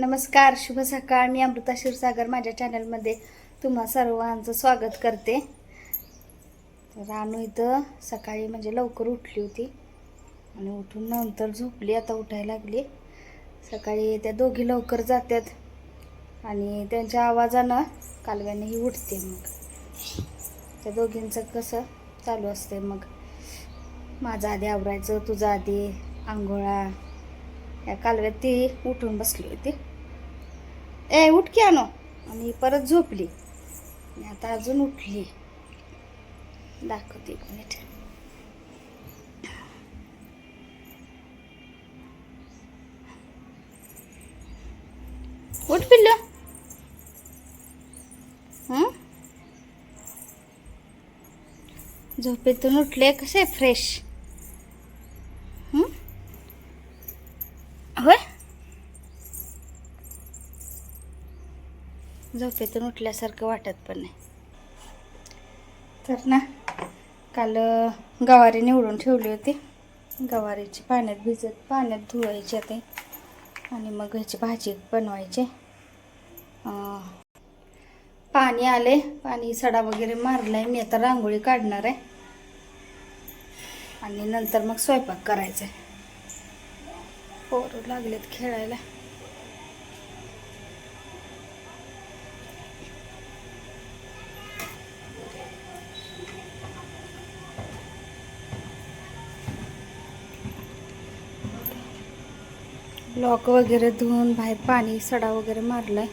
नमस्कार शुभ सकाळ. मी अमृता क्षीरसागर. माझ्या चॅनलमध्ये तुम्हा सर्वांचं स्वागत करते. रानू इथं सकाळी म्हणजे लवकर उठली होती. आणि उठून नंतर झोपली आता उठायला लागली. सकाळी त्या दोघी लवकर जातात आणि त्यांच्या आवाजानं कालव्यानेही उठते मग. त्या दोघींचं कसं चालू असते मग. माझं आधी आवरायचं तुझं आधी आंघोळा. या कालव्यात ती उठून बसली होती. ए उठकी आणो. आणि परत झोपली. आणि आता अजून उठली. दाखवते एक मिनिट उठ पिल्लू. हं? झोपेतून उठले कसे? फ्रेश हं? होय झोपेतून उठल्यासारखं वाटत पण नाही. तर ना काल गवारी निवडून ठेवली होती. गवारीची पाण्यात भिजत पाण्यात धुवायची आता. आणि मग ह्याची भाजी बनवायची. पाणी आले पाणी सडा वगैरे मारलाय. मी आता रांगोळी काढणार आहे. आणि नंतर मग स्वयंपाक करायचा आहे पोरं लागलेत खेळायला. लॉक वगैरे धुवून बाहेर पाणी सडा वगैरे मारलाय.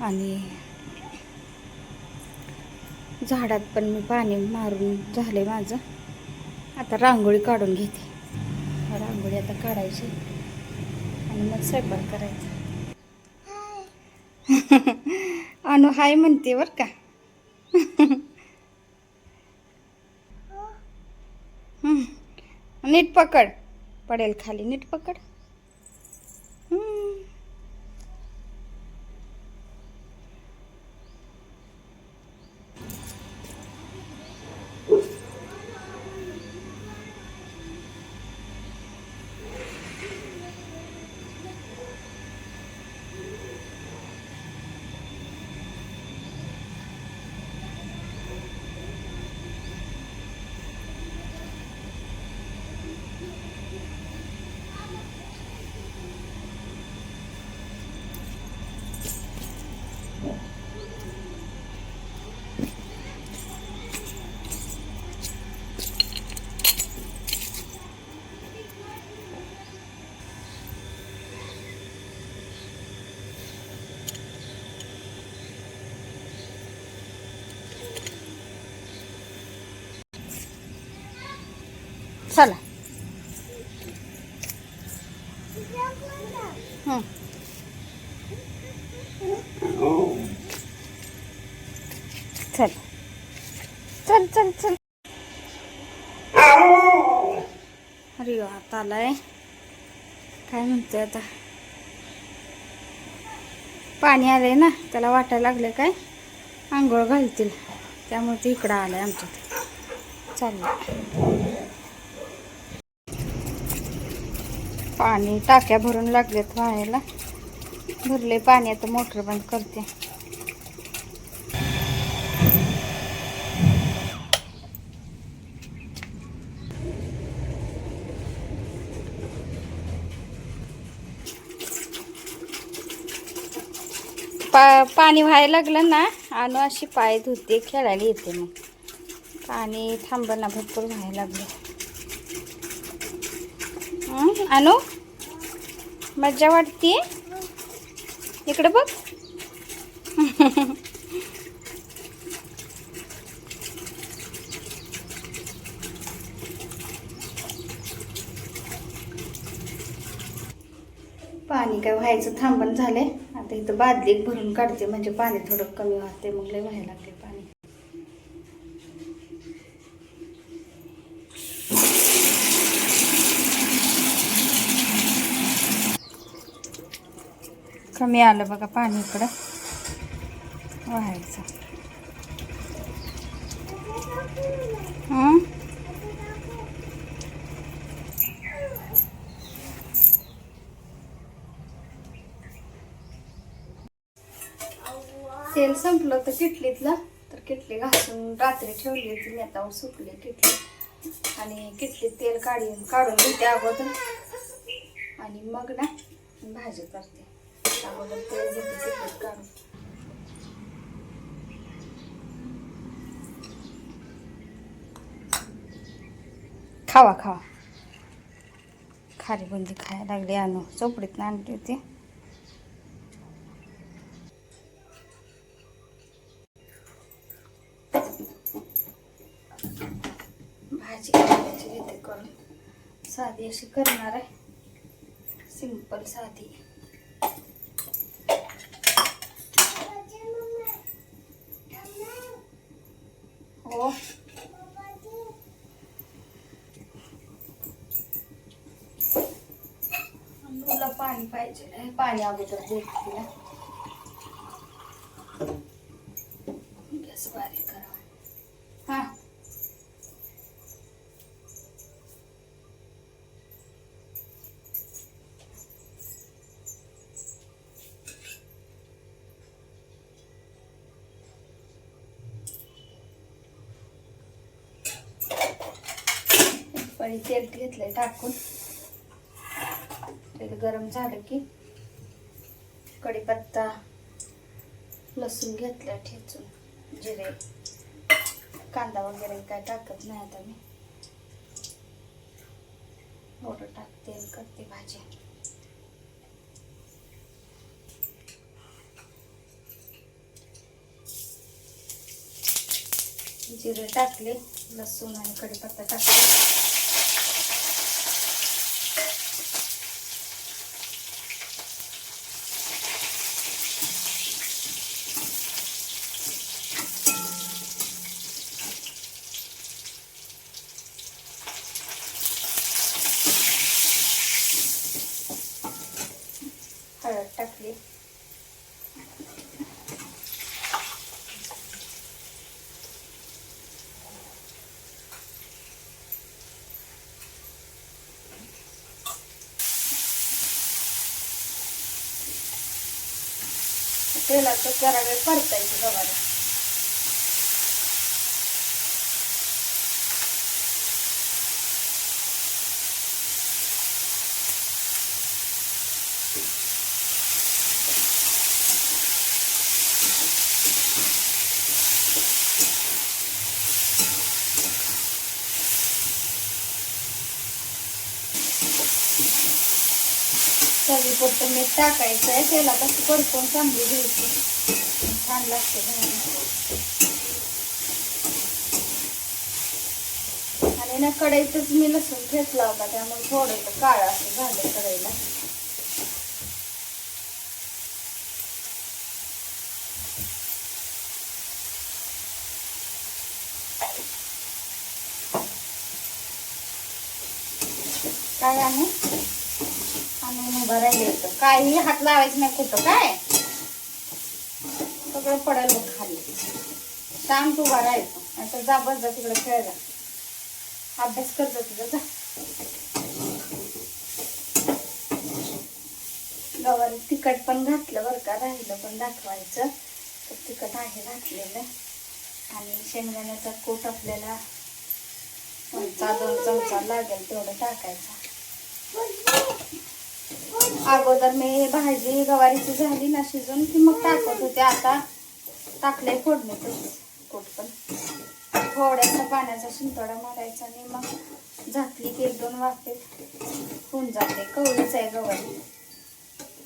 आणि झाडात पण मी पाणी मारून झाले माझं. आता रांगोळी काढून घेते. रांगोळी आता काढायची. आणि मग स्वयंपाक करायचा. अनु हाय म्हणते बर का. नीट पकड. पडेल खाली. नीट पकड हम्म. चला हं. चल चल चल चल. अरे आता आलाय. काय म्हणते आता? पाणी आलंय ना त्याला वाटायला लागले काय? आंघोळ घालतील. त्यामुळे ते इकडं आलंय आमच्यात. चाललं. पाणी टाक्या भरून लागलेत व्हायला भरले पाणी आता मोटर बंद करते. पा पाणी व्हायला लागलं ना आणि अशी पाय धुते खेळायला येते मग. पाणी थांबना भरपूर व्हायला लागलं. आणू? मज्जा वाटते? इकडे बघ. पाणी काय व्हायचं थांबण झालंय. आता इथं बादली एक भरून काढते म्हणजे पाणी थोडं कमी वाहते मग लय व्हायला लागते पाणी. कमी आलं बघा पाणी इकडं. व्हायचं हं? तेल संपलं होतं किटलीतलं तर किटली घासून रात्री ठेवली होती मी आता सुकली किटली. आणि किटलीत तेल काढून काढून घेते अगोदर. आणि मग ना भाजी करते. अगोदर तेल घेते किटलीत काढून. खावा खावा. खारी बुंदी खायला लागली आणू. चोपडीत आणली होती. अशी करणार आहे. सिंपल साधी. हो. तुला पाणी पाहिजे पाणी अगोदर देते तिला गॅस बारीक करा हा आणि तेल घेतलंय टाकून. तेल गरम झालं की कढीपत्ता लसूण घेतलं ठेचून जिरे कांदा वगैरे काय टाकत नाही आता मी. एवढं टाकते करते भाजी. जिरे टाकले लसूण आणि कढीपत्ता टाकले. हळद टाकली. तेलाचं जरा वेळ परतायची गवारी चवीपुरतं मीठ टाकायचं आहे त्याला कसं परतून चांगली घ्यायची. छान लागते आणि ना कढईतच मी लसूण ठेचला होता त्यामुळे थोडं काळ असं झालं कढईला. काय आहे? आणि उभं राहिले काही हात लावायचं नाही कुठं काय? सगळं पडेल बघ खाली. शांत उभा राहायचं नाही तर जा बस जा तिकडे जा. अभ्यास कर जा तुझा जा. गवारी तिखट पण घातलं बरं का राहिलं पण दाखवायचं. तर तिखट आहे घातलेलं. आणि शेंगदाण्याचा कोट आपल्याला चमचा दोन चमचा लागेल तेवढं टाकायचा. अगोदर मी भाजी गवारीची झाली ना शिजून की मग टाकत होते. आता टाकले फोडणीतच कोट पण. थोड्यासा पाण्याचा शिंतोडा मारायचा आणि मग झाकली की एक दोन वाजते होऊन जाते. कवळीच आहे गवारी.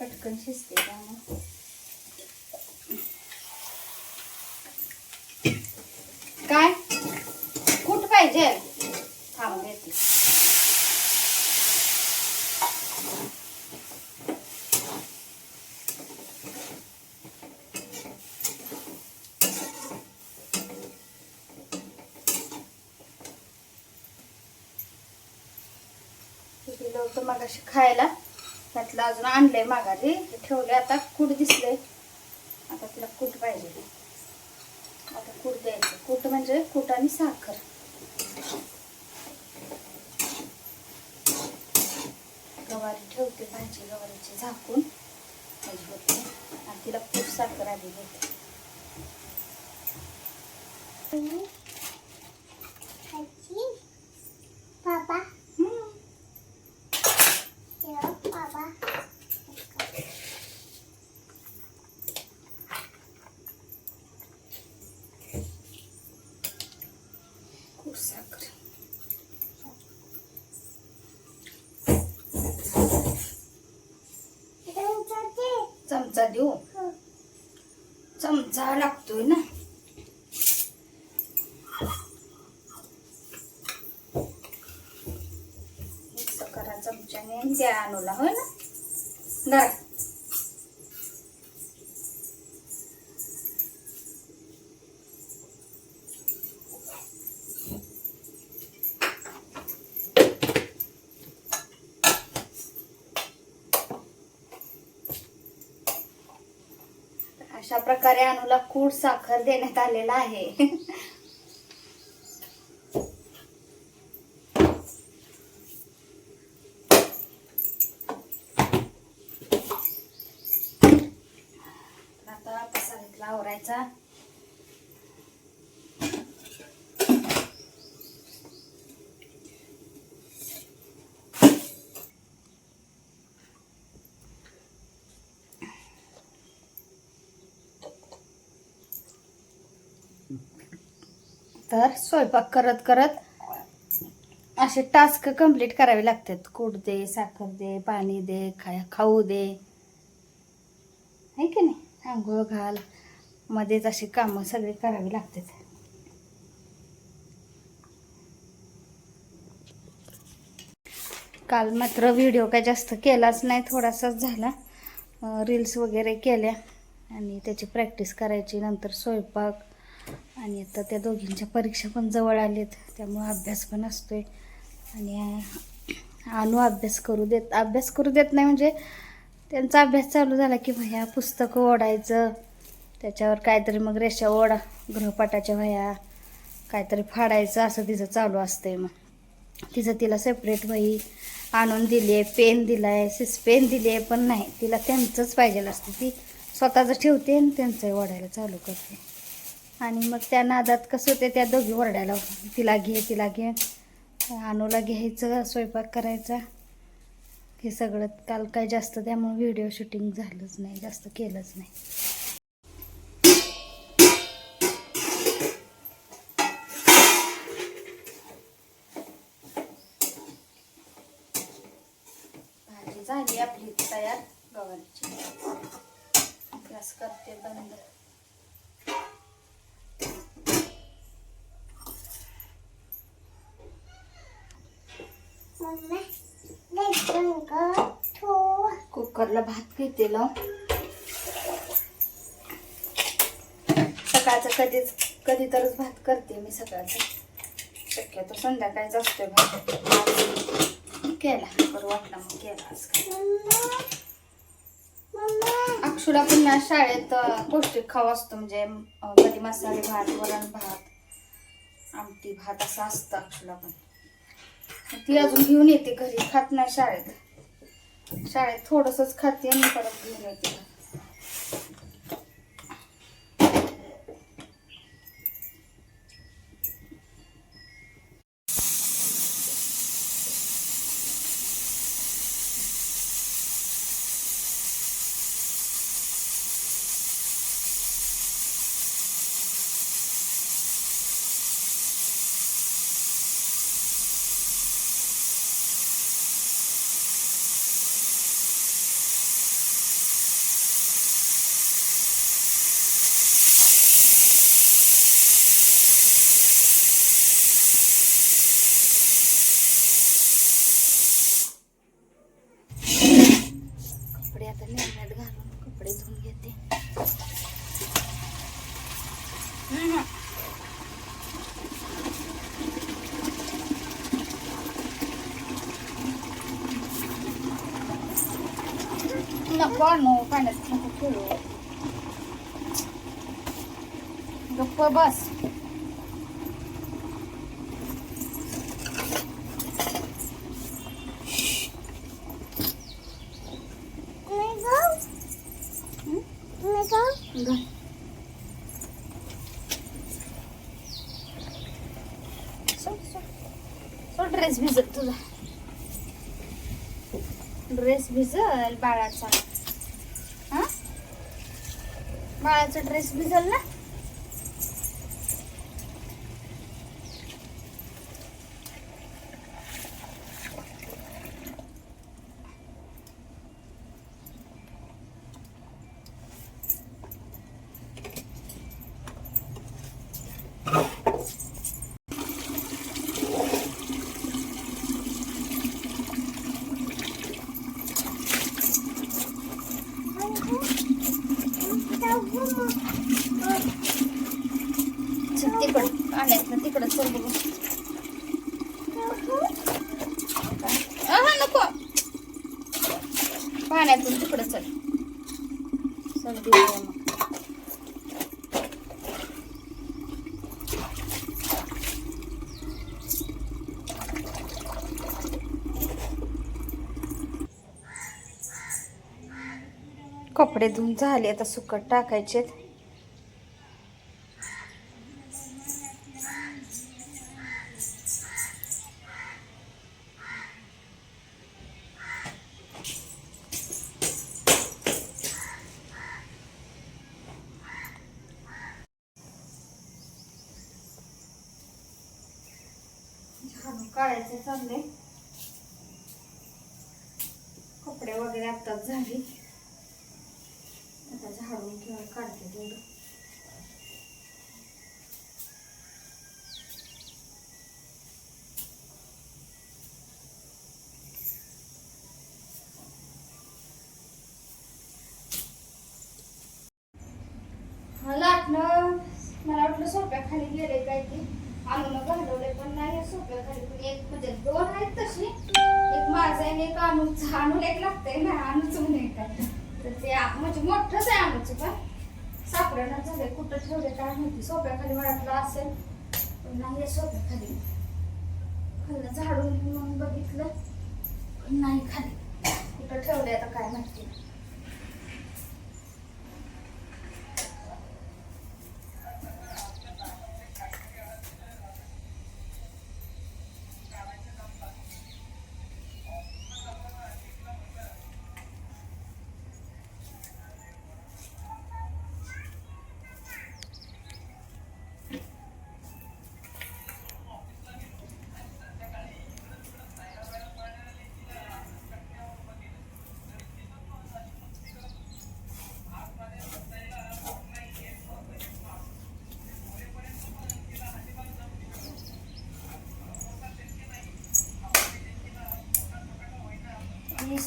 पटकन शिजते त्यामुळे काय? पाहिजे. थांब देते दिलं होतं मगाशी खायला. त्यातलं अजून आणलंय माघारी. ते ठेवले आता. कूट दिसले आता तिला कूट पाहिजे. आता कूट द्यायचं. कूट म्हणजे कूट आणि साखर. गवारी ठेवते भाजी गवारीची झाकून. भाजी होते आणि तिला खूप साखर आधी घेते बाबा. चमचा देऊ. चमचा लागतोय ना. करा चमच्याने द्या आणूला होय ना? अशा प्रकारे अनुला कूड साखर देण्यात आलेला आहे आता पसारीतला आवरायचा तर स्वयंपाक करत करत असे टास्क कंप्लीट करावे लागतात. कूट दे साखर दे पाणी दे खा खाऊ दे. आहे की नाही? आंघोळ घाल. मध्येच अशी कामं सगळी करावी लागतात. काल मात्र व्हिडिओ काय जास्त केलाच नाही थोडासाच झाला. रील्स वगैरे केल्या आणि त्याची प्रॅक्टिस करायची नंतर स्वयंपाक. आणि आता त्या दोघींच्या परीक्षा पण जवळ आलेत त्यामुळे अभ्यास पण असतो आहे आणि आणू अभ्यास करू देत अभ्यास करू देत नाही म्हणजे त्यांचा अभ्यास चालू झाला की भया पुस्तकं ओढायचं त्याच्यावर काहीतरी मग रेषा ओढा गृहपाठाच्या वह्या काहीतरी फाडायचं असं तिचं चालू असतंय मग. तिचं तिला सेपरेट वही आणून दिली आहे पेन दिला आहे सिस पेन दिली आहे पण नाही तिला त्यांचंच पाहिजे असतं. ती स्वतःचं ठेवते आणि त्यांचंही ओढायला चालू करते. आणि मग त्या नादात कसं होते त्या दोघी ओरडायला तिला घे तिला घे. आणूला घ्यायचं स्वयंपाक करायचा. हे सगळं काल काय जास्त त्यामुळे व्हिडिओ शूटिंग झालंच नाही जास्त केलंच नाही. भाजी झाली आपली तयार. गव्हाची. गॅस करते बंद. कुकरला. भात घेते सकाळचं कधीच कधी तरच भात करते मी सकाळचं. शक्यतो संध्याकाळीच असतोय भात. केला. करू वाटला मग केला आज अक्षुला पण शाळेत पौष्टिक खाऊ असतो म्हणजे कधी मसाले भात वरण भात आमटी भात असं असतं अक्षुला पण. ती अजून घेऊन येते घरी खात नाही शाळेत. शाळेत थोडंसंच खाते आणि परत घेऊन येते. मग पाण्यात ठेवू गप्प बस ड्रेस भिजल तुझा. ड्रेस भिजल बाळाचा. बाळाचा ड्रेस भिजल ना चल तिकडं पाण्यातलं तिकडं चल बघू हा नको पाण्यातून तिकडं चल चल कपडे धुवून झाले आता सुकट टाकायचेत. काढायचं चाललंय कपडे वगैरे आत्ताच झाले. आता झाडून किंवा काढते तेवढं हा लाटणं मला वाटलं सोप्या खाली गेले काय की आणून घालवले पण नाही सोप्या खाली पण एक म्हणजे दोन आहेत तशी. एक माझा आहे आणि एक आणूच आणून एक लागतंय ना आणूच म्हणून एक आहे. तर ते म्हणजे मोठंच आहे आणूच पण. सापडणार झाले कुठं ठेवले काय माहिती. सोप्या खाली वाटलं असेल. पण नाही सोप्याखाली. सोप्या खाली खाल्लं झाडून मग बघितलं पण नाही खाली. कुठं ठेवले आता काय माहिती.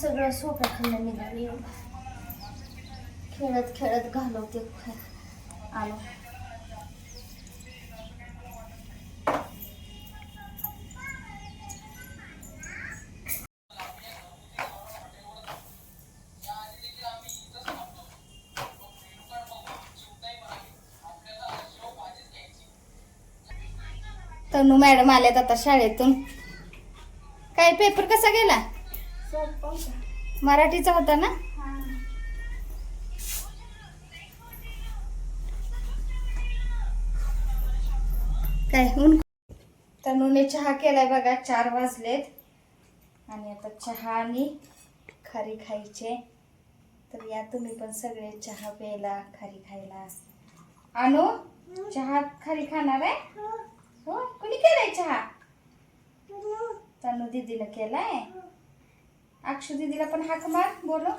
सगळं सोप्या खाल्लं निघाली खेळत खेळत घालवते. आलो. तनु मॅडम आल्यात आता शाळेतून. काय पेपर कसा गेला? मराठीचा होता ना? काय ऊन तनुने चहा केलाय बघा चार वाजलेत. आणि आता चहा आणि खारी खायचे. तर या तुम्ही पण सगळे चहा प्यायला खारी खायला. आणू चहा खारी खाणार आहे? हो कुणी केलाय चहा? तनु दीदीला केलाय? अक्षु दीदीला पण हाक मार बोलो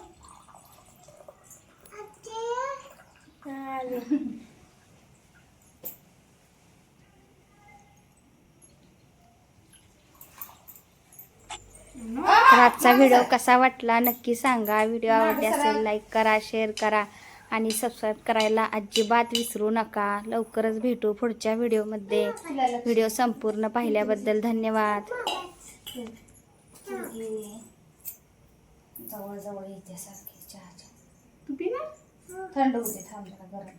आजचा व्हिडिओ कसा वाटला नक्की सांगा. व्हिडिओ आवडले असेल लाईक करा शेअर करा आणि सबस्क्राईब करायला अजिबात विसरू नका. लवकरच भेटू पुढच्या व्हिडिओमध्ये. व्हिडिओ संपूर्ण पाहिल्याबद्दल धन्यवाद. जवळ जवळ येते सारखी चहाच्या थंड होते थांब जरा गरम.